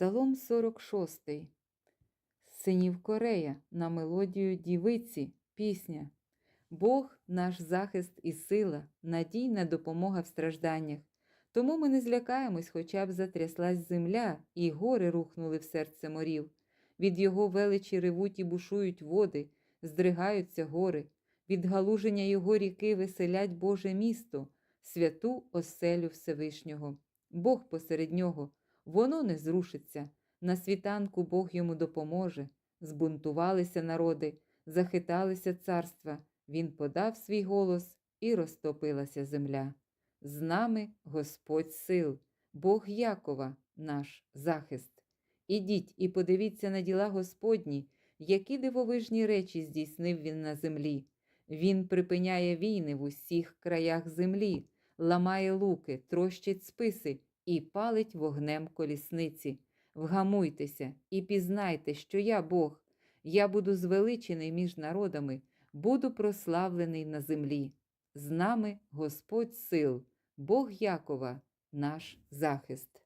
Псалом 46. Синів Корея на мелодію дівиці, пісня. Бог наш захист і сила, надійна допомога в стражданнях. Тому ми не злякаємось, хоча б затряслась земля, і гори рухнули в серце морів. Від його величі ревуть і бушують води, здригаються гори, від галуження його ріки веселять Боже місто, святу оселю Всевишнього. Бог посеред нього, воно не зрушиться. На світанку Бог йому допоможе. Збунтувалися народи, захиталися царства. Він подав свій голос і розтопилася земля. З нами Господь сил, Бог Якова, наш захист. Ідіть і подивіться на діла Господні, які дивовижні речі здійснив він на землі. Він припиняє війни в усіх краях землі, ламає луки, трощить списи і палить вогнем колісниці. Вгамуйтеся і пізнайте, що я Бог. Я буду звеличений між народами, буду прославлений на землі. З нами Господь сил, Бог Якова, наш захист.